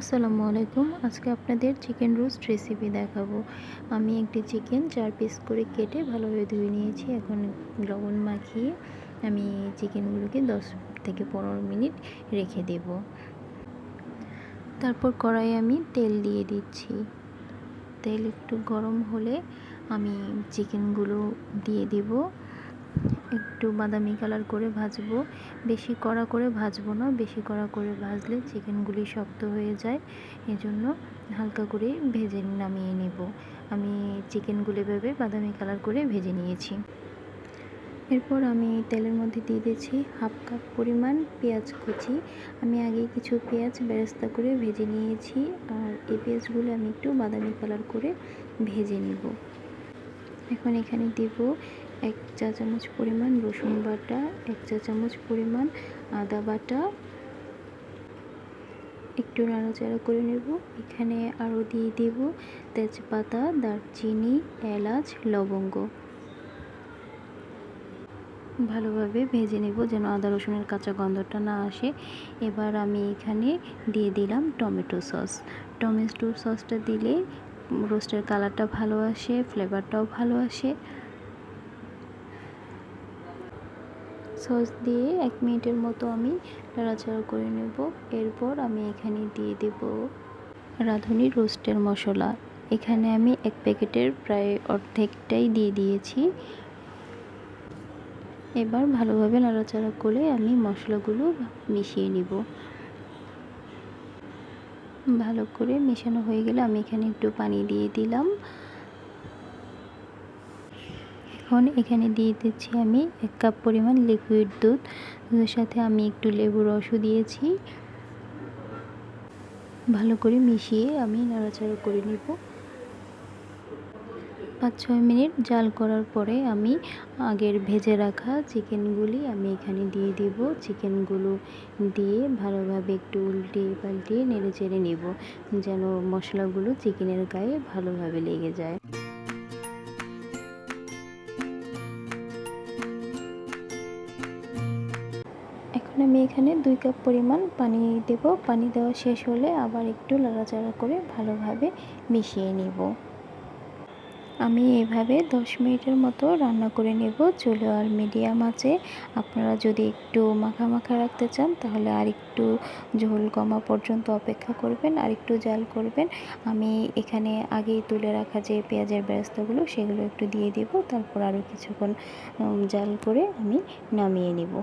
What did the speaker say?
আসসালামু আলাইকুম। আজকে আপনাদের চিকেন রোস্ট রেসিপি দেখাবো। আমি একটি চিকেন চার পিস করে কেটে ভালোভাবে ধুয়ে নিয়েছি। এখন লবণ মাখিয়ে আমি চিকেনগুলোকে দশ থেকে পনেরো মিনিট রেখে দেব। তারপর কড়াইয়ে আমি তেল দিয়ে দিচ্ছি। তেল একটু গরম হলে আমি চিকেনগুলো দিয়ে দেব। একটু বাদামি কালার করে ভাজবো। বেশি কড়া করে ভাজবো না, বেশি কড়া করে ভাজলে চিকেনগুলি শক্ত হয়ে যায়। এজন্য হালকা করে ভেজে নামিয়ে নেব। আমি চিকেনগুলি ভেবে বাদামি কালার করে ভেজে নিয়েছি। এরপর আমি তেলের মধ্যে দিয়ে দিয়েছি হাফ কাপ পরিমাণ পেঁয়াজ কুচি। আমি আগে কিছু পেঁয়াজ বেরেস্তা করে ভেজে নিয়েছি আর এই পেঁয়াজগুলো আমি একটু বাদামি কালার করে ভেজে নেব। এখন এখানে দেব এক চা চামচ পরিমাণ রসুন বাটা, এক চা চামচ পরিমাণ আদা বাটা। একটু নাড়াচাড়া করে নেব। এখানে আরও দিয়ে দেব তেজপাতা, দারচিনি, এলাচ, লবঙ্গ। ভালোভাবে ভেজে নেব যেন আদা রসুনের কাঁচা গন্ধটা না আসে। এবার আমি এখানে দিয়ে দিলাম টমেটো সস। টমেটো সসটা দিলে রোস্টের কালারটা ভালো আসে, ফ্লেভারটাও ভালো আসে। সস দিয়ে এক মিনিটের মতো আমি নাড়াচাড়া করে নেব। এরপর আমি এখানে দিয়ে দেব রাঁধুনি রোস্টের মশলা। এখানে আমি এক প্যাকেটের প্রায় অর্ধেকটাই দিয়ে দিয়েছি। এবার ভালোভাবে নাড়াচাড়া করে আমি মশলাগুলো মিশিয়ে নিব। ভালো করে মেশানো হয়ে গেলে আমি এখানে একটু পানি দিয়ে দিলাম। এখন এখানে দিয়ে দিচ্ছি আমি এক কাপ পরিমাণ লিকুইড দুধ। দুধের সাথে আমি একটু লেবু রসও দিয়েছি। ভালো করে মিশিয়ে আমি নাড়াচাড়া করে নিব। পাঁচ ছয় মিনিট জাল করার পরে আমি আগের ভেজে রাখা চিকেনগুলি আমি এখানে দিয়ে দেব। চিকেনগুলো দিয়ে ভালোভাবে একটু উল্টিয়ে পাল্টিয়ে নেড়ে চেড়ে নেব, যেন মশলাগুলো চিকেনের গায়ে ভালোভাবে লেগে যায়। আমি এখানে দুই কাপ পরিমাণ পানি দেব। পানি দেওয়া শেষ হলে আবার একটু লাড়াচাড়া করে ভালোভাবে মিশিয়ে নিব। আমি এভাবে দশ মিনিটের মতো রান্না করে নেব। চুলো আর মিডিয়াম আছে। আপনারা যদি একটু মাখা মাখা রাখতে চান তাহলে আর একটু ঝোল কমা পর্যন্ত অপেক্ষা করবেন, আর একটু জাল করবেন। আমি এখানে আগেই তুলে রাখা যে পেঁয়াজের ব্যবস্থাগুলো সেগুলো একটু দিয়ে দেব। তারপর আরও কিছুক্ষণ জাল করে আমি নামিয়ে নেব।